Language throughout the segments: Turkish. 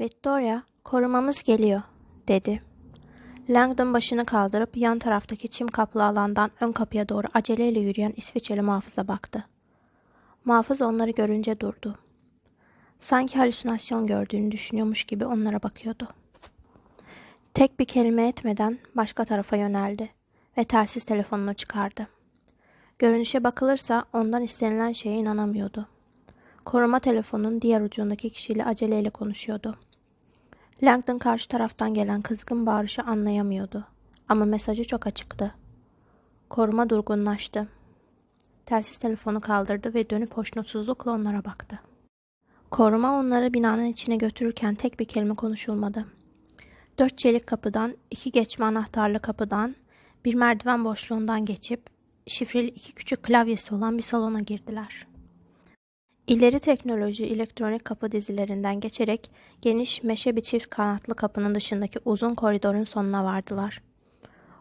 Victoria, korumamız geliyor, dedi. Langdon başını kaldırıp yan taraftaki çim kaplı alandan ön kapıya doğru aceleyle yürüyen İsviçreli muhafıza baktı. Muhafız onları görünce durdu. Sanki halüsinasyon gördüğünü düşünüyormuş gibi onlara bakıyordu. Tek bir kelime etmeden başka tarafa yöneldi ve telsiz telefonunu çıkardı. Görünüşe bakılırsa ondan istenilen şeye inanamıyordu. Koruma telefonun diğer ucundaki kişiyle aceleyle konuşuyordu. Langdon karşı taraftan gelen kızgın bağırışı anlayamıyordu. Ama mesajı çok açıktı. Koruma durgunlaştı. Telsiz telefonu kaldırdı ve dönüp hoşnutsuzlukla onlara baktı. Koruma onları binanın içine götürürken tek bir kelime konuşulmadı. Dört çelik kapıdan, iki geçme anahtarlı kapıdan, bir merdiven boşluğundan geçip şifreli iki küçük klavyesi olan bir salona girdiler. İleri teknoloji elektronik kapı dizilerinden geçerek geniş meşe bir çift kanatlı kapının dışındaki uzun koridorun sonuna vardılar.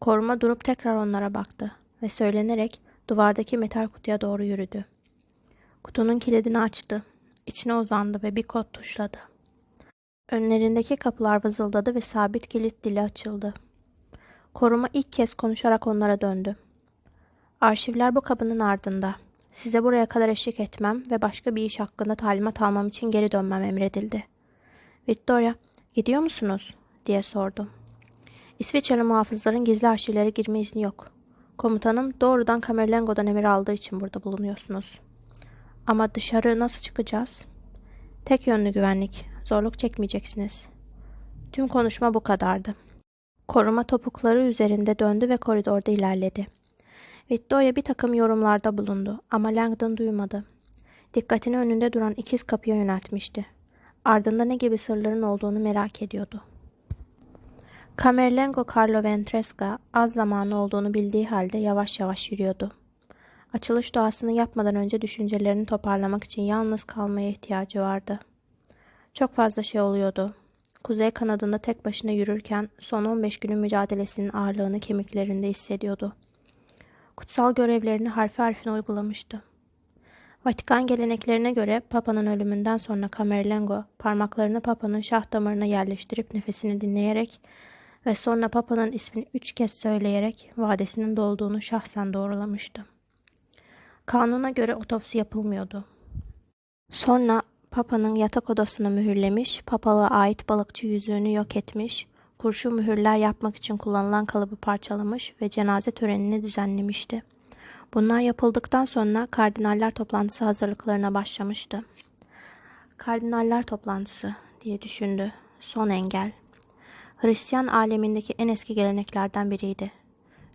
Koruma durup tekrar onlara baktı ve söylenerek duvardaki metal kutuya doğru yürüdü. Kutunun kilidini açtı. İçine uzandı ve bir kod tuşladı. Önlerindeki kapılar vızıldadı ve sabit kilit dili açıldı. Koruma ilk kez konuşarak onlara döndü. Arşivler bu kapının ardında. Size buraya kadar eşlik etmem ve başka bir iş hakkında talimat almam için geri dönmem emredildi. Victoria, gidiyor musunuz? diye sordu. İsviçreli muhafızların gizli arşivlere girme izni yok. Komutanım doğrudan Kamerlengo'dan emir aldığı için burada bulunuyorsunuz. Ama dışarı nasıl çıkacağız? Tek yönlü güvenlik. Zorluk çekmeyeceksiniz. Tüm konuşma bu kadardı. Koruma topukları üzerinde döndü ve koridorda ilerledi. Victoria bir takım yorumlarda bulundu ama Langdon duymadı. Dikkatini önünde duran ikiz kapıya yöneltmişti. Ardında ne gibi sırların olduğunu merak ediyordu. Camerlengo Carlo Ventresca az zamanı olduğunu bildiği halde yavaş yavaş yürüyordu. Açılış duasını yapmadan önce düşüncelerini toparlamak için yalnız kalmaya ihtiyacı vardı. Çok fazla şey oluyordu. Kuzey kanadında tek başına yürürken son 15 günün mücadelesinin ağırlığını kemiklerinde hissediyordu. Kutsal görevlerini harfi harfine uygulamıştı. Vatikan geleneklerine göre Papa'nın ölümünden sonra Camerlengo parmaklarını Papa'nın şah damarına yerleştirip nefesini dinleyerek ve sonra Papa'nın ismini üç kez söyleyerek vadesinin dolduğunu şahsen doğrulamıştı. Kanuna göre otopsi yapılmıyordu. Sonra Papa'nın yatak odasını mühürlemiş, papalığa ait balıkçı yüzüğünü yok etmiş, kurşun mühürler yapmak için kullanılan kalıbı parçalamış ve cenaze törenini düzenlemişti. Bunlar yapıldıktan sonra kardinaller toplantısı hazırlıklarına başlamıştı. Kardinaller toplantısı diye düşündü. Son engel. Hristiyan alemindeki en eski geleneklerden biriydi.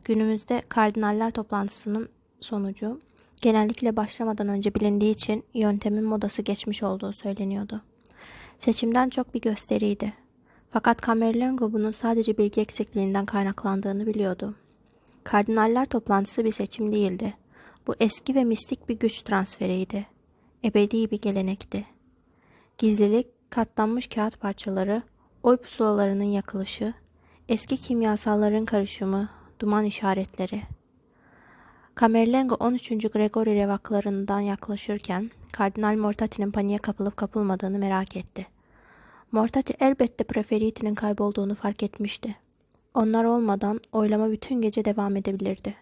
Günümüzde kardinaller toplantısının sonucu genellikle başlamadan önce bilindiği için yöntemin modası geçmiş olduğu söyleniyordu. Seçimden çok bir gösteriydi. Fakat Camerlengo bunun sadece bilgi eksikliğinden kaynaklandığını biliyordu. Kardinaller toplantısı bir seçim değildi. Bu eski ve mistik bir güç transferiydi. Ebedi bir gelenekti. Gizlilik, katlanmış kağıt parçaları, oy pusulalarının yakılışı, eski kimyasalların karışımı, duman işaretleri. Camerlengo 13. Gregory revaklarından yaklaşırken Kardinal Mortati'nin paniğe kapılıp kapılmadığını merak etti. Mortati elbette Preferiti'nin kaybolduğunu fark etmişti. Onlar olmadan oylama bütün gece devam edebilirdi.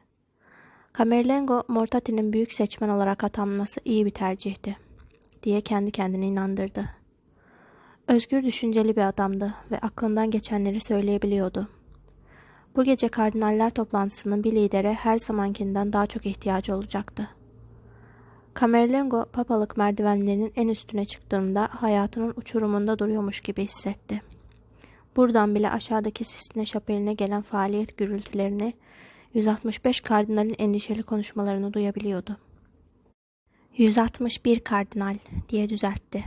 Camerlengo, Mortati'nin büyük seçmen olarak atanması iyi bir tercihti, diye kendi kendine inandırdı. Özgür düşünceli bir adamdı ve aklından geçenleri söyleyebiliyordu. Bu gece kardinaller toplantısının bir lidere her zamankinden daha çok ihtiyacı olacaktı. Camerlengo papalık merdivenlerinin en üstüne çıktığında hayatının uçurumunda duruyormuş gibi hissetti. Buradan bile aşağıdaki Sistine şapeline gelen faaliyet gürültülerini 165 kardinalin endişeli konuşmalarını duyabiliyordu. 161 kardinal diye düzeltti.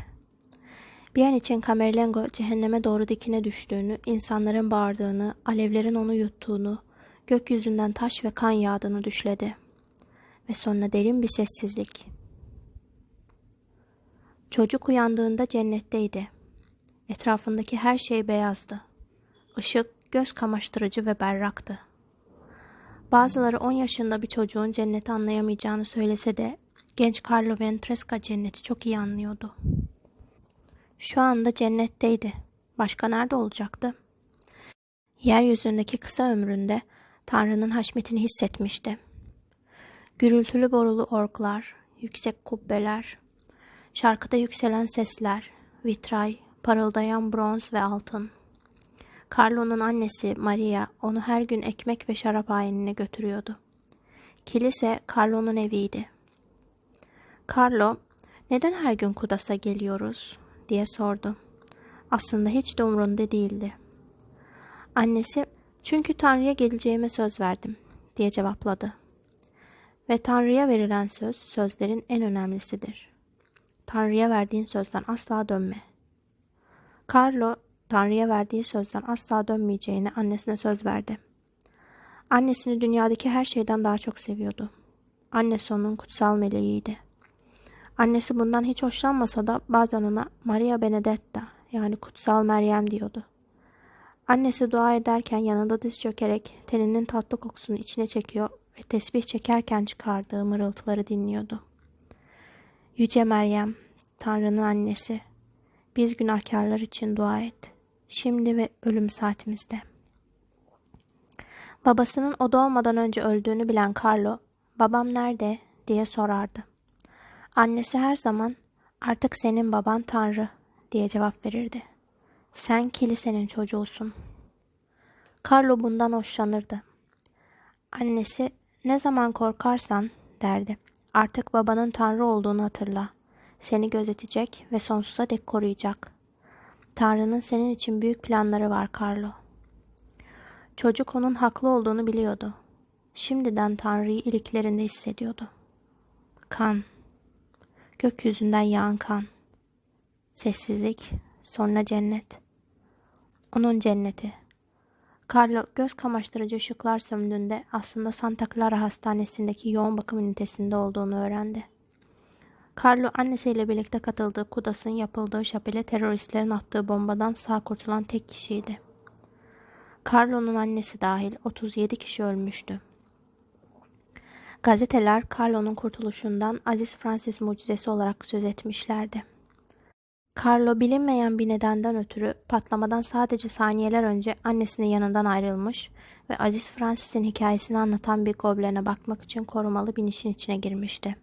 Bir an için Camerlengo cehenneme doğru dikine düştüğünü, insanların bağırdığını, alevlerin onu yuttuğunu, gökyüzünden taş ve kan yağdığını düşledi. Ve sonra derin bir sessizlik. Çocuk uyandığında cennetteydi. Etrafındaki her şey beyazdı. Işık göz kamaştırıcı ve berraktı. Bazıları on yaşında bir çocuğun cenneti anlayamayacağını söylese de genç Carlo Ventresca cenneti çok iyi anlıyordu. Şu anda cennetteydi Başka nerede olacaktı? Yeryüzündeki kısa ömründe Tanrı'nın haşmetini hissetmişti. Gürültülü borulu orklar, yüksek kubbeler, şarkıda yükselen sesler, vitray, parıldayan bronz ve altın. Carlo'nun annesi Maria onu her gün ekmek ve şarap ayinine götürüyordu. Kilise Carlo'nun eviydi. Carlo, neden her gün Kudas'a geliyoruz diye sordu. Aslında hiç de umrunda değildi. Annesi, çünkü Tanrı'ya geleceğime söz verdim diye cevapladı. Ve Tanrı'ya verilen söz, sözlerin en önemlisidir. Tanrı'ya verdiğin sözden asla dönme. Carlo, Tanrı'ya verdiği sözden asla dönmeyeceğine annesine söz verdi. Annesini dünyadaki her şeyden daha çok seviyordu. Annesi onun kutsal meleğiydi. Annesi bundan hiç hoşlanmasa da bazen ona Maria Benedetta yani kutsal Meryem diyordu. Annesi dua ederken yanında diz çökerek teninin tatlı kokusunu içine çekiyor ve tesbih çekerken çıkardığı mırıltıları dinliyordu. Yüce Meryem, Tanrı'nın annesi, biz günahkarlar için dua et. Şimdi ve ölüm saatimizde. Babasının o doğmadan önce öldüğünü bilen Carlo, babam nerede diye sorardı. Annesi her zaman artık senin baban Tanrı diye cevap verirdi. Sen kilisenin çocuğusun. Carlo bundan hoşlanırdı. Annesi ne zaman korkarsan derdi. Artık babanın Tanrı olduğunu hatırla. Seni gözetecek ve sonsuza dek koruyacak. Tanrı'nın senin için büyük planları var Carlo. Çocuk onun haklı olduğunu biliyordu. Şimdiden Tanrı'yı iliklerinde hissediyordu. Kan. Gökyüzünden yağan kan. Sessizlik, sonra cennet. Onun cenneti. Carlo göz kamaştırıcı ışıklar söndüğünde aslında Santa Clara Hastanesi'ndeki yoğun bakım ünitesinde olduğunu öğrendi. Carlo annesiyle birlikte katıldığı Kudas'ın yapıldığı şapele teröristlerin attığı bombadan sağ kurtulan tek kişiydi. Carlo'nun annesi dahil 37 kişi ölmüştü. Gazeteler Carlo'nun kurtuluşundan Aziz Francis mucizesi olarak söz etmişlerdi. Carlo bilinmeyen bir nedenden ötürü patlamadan sadece saniyeler önce annesinin yanından ayrılmış ve Aziz Francis'in hikayesini anlatan bir goblene bakmak için korumalı bir nişin içine girmişti.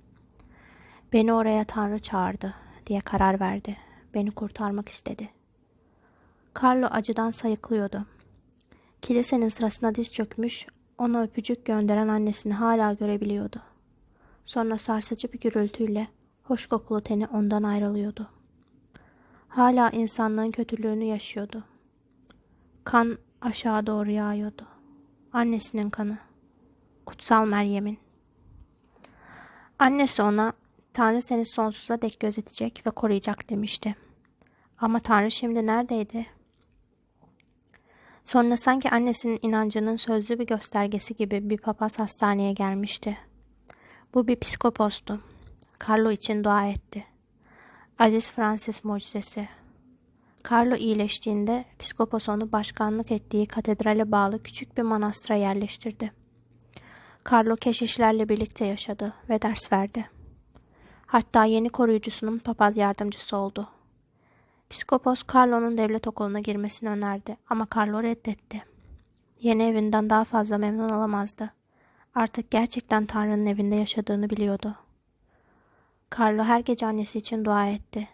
Beni oraya Tanrı çağırdı diye karar verdi. Beni kurtarmak istedi. Carlo acıdan sayıklıyordu. Kilisenin sırasına diz çökmüş, ona öpücük gönderen annesini hala görebiliyordu. Sonra sarsıcı bir gürültüyle hoş kokulu teni ondan ayrılıyordu. Hala insanlığın kötülüğünü yaşıyordu. Kan aşağı doğru yağıyordu. Annesinin kanı. Kutsal Meryem'in. Annesi ona Tanrı seni sonsuza dek gözetecek ve koruyacak demişti. Ama Tanrı şimdi neredeydi? Sonra sanki annesinin inancının sözlü bir göstergesi gibi bir papaz hastaneye gelmişti. Bu bir psikopostu. Carlo için dua etti. Aziz Francis mucizesi. Carlo iyileştiğinde psikopos onu başkanlık ettiği katedrale bağlı küçük bir manastıra yerleştirdi. Carlo keşişlerle birlikte yaşadı ve ders verdi. Hatta yeni koruyucusunun papaz yardımcısı oldu. Psikopos Carlo'nun devlet okuluna girmesini önerdi ama Carlo reddetti. Yeni evinden daha fazla memnun olamazdı. Artık gerçekten Tanrı'nın evinde yaşadığını biliyordu. Carlo her gece annesi için dua etti.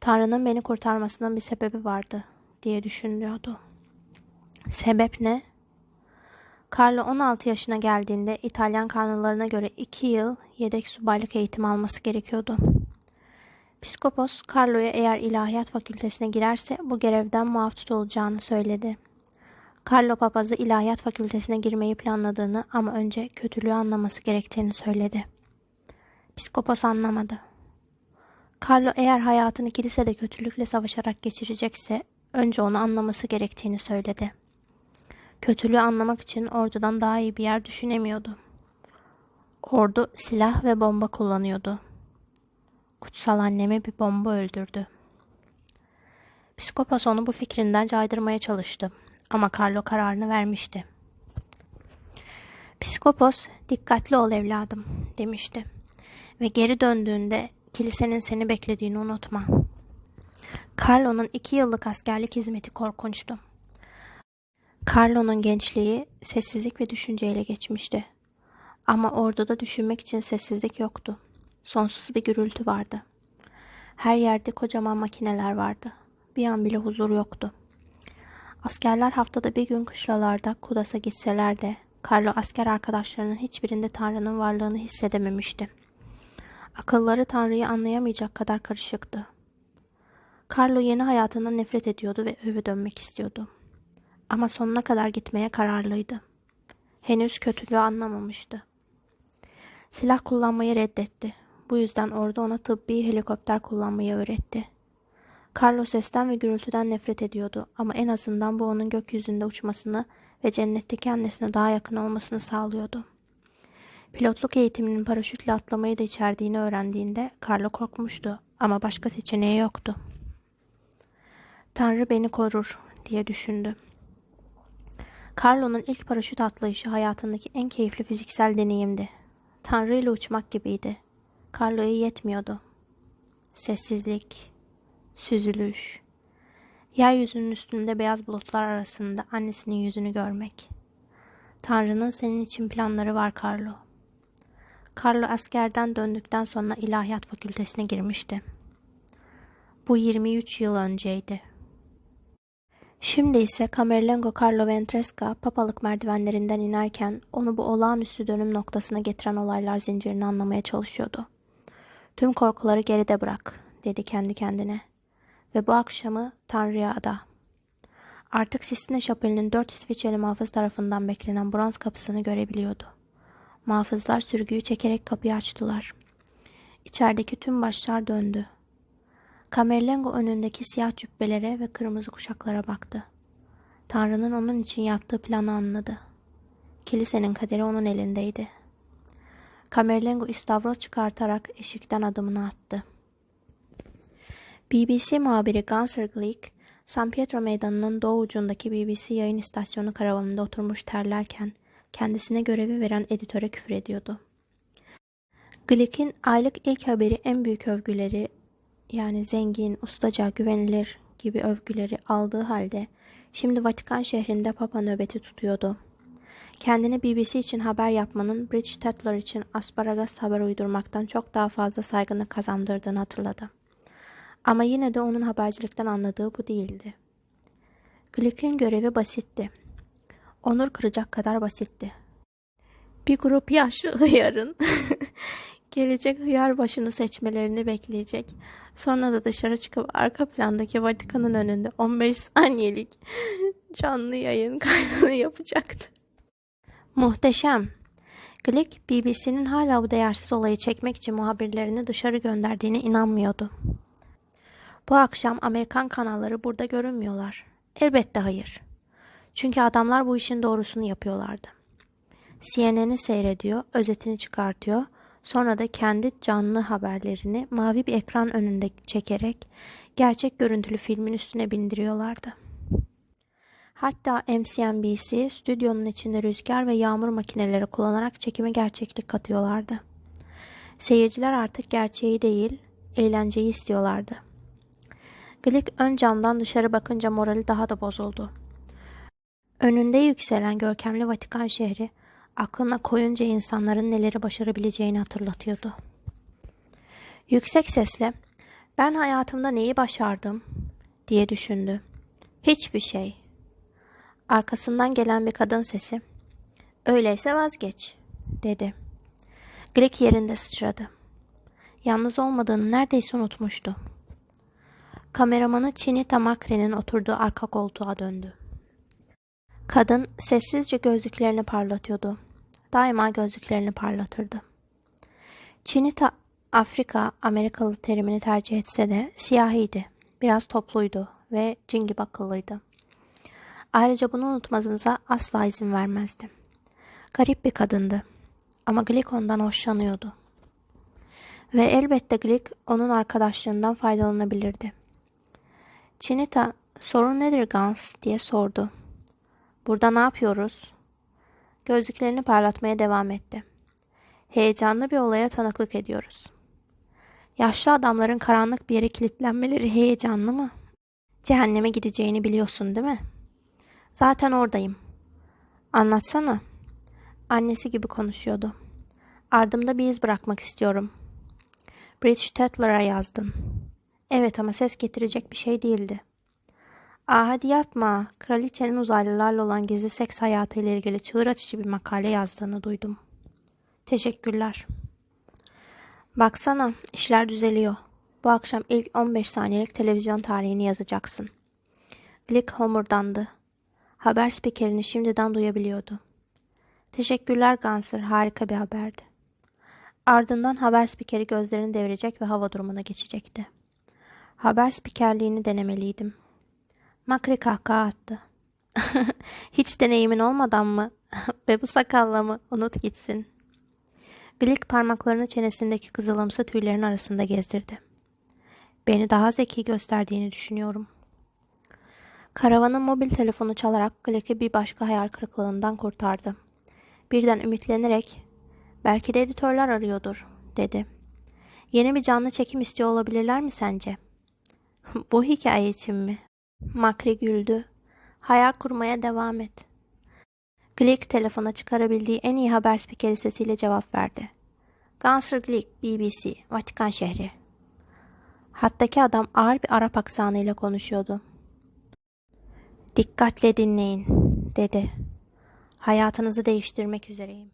Tanrı'nın beni kurtarmasının bir sebebi vardı diye düşünüyordu. Sebep ne? Carlo 16 yaşına geldiğinde İtalyan kanunlarına göre 2 yıl yedek subaylık eğitimi alması gerekiyordu. Piskopos Carlo'ya eğer ilahiyat fakültesine girerse bu görevden muaf tutulacağını söyledi. Carlo papazı ilahiyat fakültesine girmeyi planladığını ama önce kötülüğü anlaması gerektiğini söyledi. Piskopos anlamadı. Carlo eğer hayatını kilisede kötülükle savaşarak geçirecekse önce onu anlaması gerektiğini söyledi. Kötülüğü anlamak için ordudan daha iyi bir yer düşünemiyordu. Ordu silah ve bomba kullanıyordu. Kutsal anneme bir bomba öldürdü. Psikopas onu bu fikrinden caydırmaya çalıştı ama Carlo kararını vermişti. Psikopos, dikkatli ol evladım demişti ve geri döndüğünde kilisenin seni beklediğini unutma. Carlo'nun iki yıllık askerlik hizmeti korkunçtu. Carlo'nun gençliği sessizlik ve düşünceyle geçmişti. Ama orduda düşünmek için sessizlik yoktu. Sonsuz bir gürültü vardı. Her yerde kocaman makineler vardı. Bir an bile huzur yoktu. Askerler haftada bir gün kışlalarda Kudas'a gitseler de Carlo asker arkadaşlarının hiçbirinde Tanrı'nın varlığını hissedememişti. Akılları Tanrı'yı anlayamayacak kadar karışıktı. Carlo yeni hayatından nefret ediyordu ve eve dönmek istiyordu. Ama sonuna kadar gitmeye kararlıydı. Henüz kötülüğü anlamamıştı. Silah kullanmayı reddetti. Bu yüzden orada ona tıbbi helikopter kullanmayı öğretti. Carlo sesten ve gürültüden nefret ediyordu ama en azından bu onun gökyüzünde uçmasını ve cennetteki annesine daha yakın olmasını sağlıyordu. Pilotluk eğitiminin paraşütle atlamayı da içerdiğini öğrendiğinde Carlo korkmuştu ama başka seçeneği yoktu. Tanrı beni korur diye düşündü. Carlo'nun ilk paraşüt atlayışı hayatındaki en keyifli fiziksel deneyimdi. Tanrı ile uçmak gibiydi. Carlo'ya yetmiyordu. Sessizlik, süzülüş, yeryüzünün üstünde beyaz bulutlar arasında annesinin yüzünü görmek. Tanrı'nın senin için planları var Carlo. Carlo askerden döndükten sonra ilahiyat fakültesine girmişti. Bu 23 yıl önceydi. Şimdi ise Camerlengo Carlo Ventresca papalık merdivenlerinden inerken onu bu olağanüstü dönüm noktasına getiren olaylar zincirini anlamaya çalışıyordu. Tüm korkuları geride bırak, dedi kendi kendine. Ve bu akşamı Tanrı'ya ada. Artık Sistine Şapeli'nin dört İsviçreli muhafız tarafından beklenen bronz kapısını görebiliyordu. Muhafızlar sürgüyü çekerek kapıyı açtılar. İçerideki tüm başlar döndü. Camerlengo önündeki siyah cübbelere ve kırmızı kuşaklara baktı. Tanrı'nın onun için yaptığı planı anladı. Kilisenin kaderi onun elindeydi. Camerlengo istavroz çıkartarak eşikten adımını attı. BBC muhabiri Gunsir Glick, San Pietro Meydanı'nın doğu ucundaki BBC yayın istasyonu karavanında oturmuş terlerken kendisine görevi veren editöre küfür ediyordu. Glick'in aylık ilk haberi en büyük övgüleri yani zengin, ustaca, güvenilir gibi övgüleri aldığı halde şimdi Vatikan şehrinde Papa nöbeti tutuyordu. Kendini BBC için haber yapmanın British Tatler için asparagas haber uydurmaktan çok daha fazla saygını kazandırdığını hatırladı. Ama yine de onun habercilikten anladığı bu değildi. Glick'in görevi basitti. Onur kıracak kadar basitti. Bir grup yaşlı hıyarın gelecek hıyar başını seçmelerini bekleyecek. Sonra da dışarı çıkıp arka plandaki Vatikan'ın önünde 15 saniyelik canlı yayın kaydını yapacaktı. Muhteşem. Glick, BBC'nin hala bu değersiz olayı çekmek için muhabirlerini dışarı gönderdiğine inanmıyordu. Bu akşam Amerikan kanalları burada görünmüyorlar. Elbette hayır. Çünkü adamlar bu işin doğrusunu yapıyorlardı. CNN'i seyrediyor, özetini çıkartıyor, sonra da kendi canlı haberlerini mavi bir ekran önünde çekerek gerçek görüntülü filmin üstüne bindiriyorlardı. Hatta MCNBC stüdyonun içinde rüzgar ve yağmur makineleri kullanarak çekime gerçeklik katıyorlardı. Seyirciler artık gerçeği değil, eğlenceyi istiyorlardı. Glick ön camdan dışarı bakınca morali daha da bozuldu. Önünde yükselen görkemli Vatikan şehri aklına koyunca insanların neleri başarabileceğini hatırlatıyordu. Yüksek sesle ben hayatımda neyi başardım diye düşündü. Hiçbir şey. Arkasından gelen bir kadın sesi öyleyse vazgeç dedi. Glick yerinde sıçradı. Yalnız olmadığını neredeyse unutmuştu. Kameramanı Chinita Makre'nin oturduğu arka koltuğa döndü. Kadın sessizce gözlüklerini parlatıyordu. Daima gözlüklerini parlatırdı. Chinita Afrika Amerikalı terimini tercih etse de siyahiydi. Biraz topluydu ve cin gibi akıllıydı. Ayrıca bunu unutmanıza asla izin vermezdi. Garip bir kadındı. Ama Glick ondan hoşlanıyordu. Ve elbette Glick onun arkadaşlığından faydalanabilirdi. Chinita, sorun nedir Gans diye sordu. Burada ne yapıyoruz? Gözlüklerini parlatmaya devam etti. Heyecanlı bir olaya tanıklık ediyoruz. Yaşlı adamların karanlık bir yere kilitlenmeleri heyecanlı mı? Cehenneme gideceğini biliyorsun değil mi? Zaten oradayım. Anlatsana. Annesi gibi konuşuyordu. Ardımda bir iz bırakmak istiyorum. Bridge Tetler'a yazdın. Evet ama ses getirecek bir şey değildi. Aa hadi yapma. Kraliçenin uzaylılarla olan gizli seks hayatıyla ilgili çığır açıcı bir makale yazdığını duydum. Teşekkürler. Baksana, işler düzeliyor. Bu akşam ilk 15 saniyelik televizyon tarihini yazacaksın. Glick homurdandı. Haber spikerini şimdiden duyabiliyordu. Teşekkürler Ganser, harika bir haberdi. Ardından haber spikeri gözlerini devirecek ve hava durumuna geçecekti. Haber spikerliğini denemeliydim. Makri kahkaha attı. Hiç deneyimin olmadan mı? ve bu sakalla mı? Unut gitsin. Glick parmaklarını çenesindeki kızılımsı tüylerin arasında gezdirdi. Beni daha zeki gösterdiğini düşünüyorum. Karavanın mobil telefonu çalarak Glick'i bir başka hayal kırıklığından kurtardı. Birden ümitlenerek, belki de editörler arıyordur, dedi. Yeni bir canlı çekim istiyor olabilirler mi sence? Bu hikaye için mi? Makri güldü. Hayal kurmaya devam et. Glick telefona çıkarabildiği en iyi haber spikeri sesiyle cevap verdi. Ganser Glick, BBC, Vatikan şehri. Hattaki adam ağır bir Arap aksanıyla konuşuyordu. Dikkatle dinleyin, dedi. Hayatınızı değiştirmek üzereyim.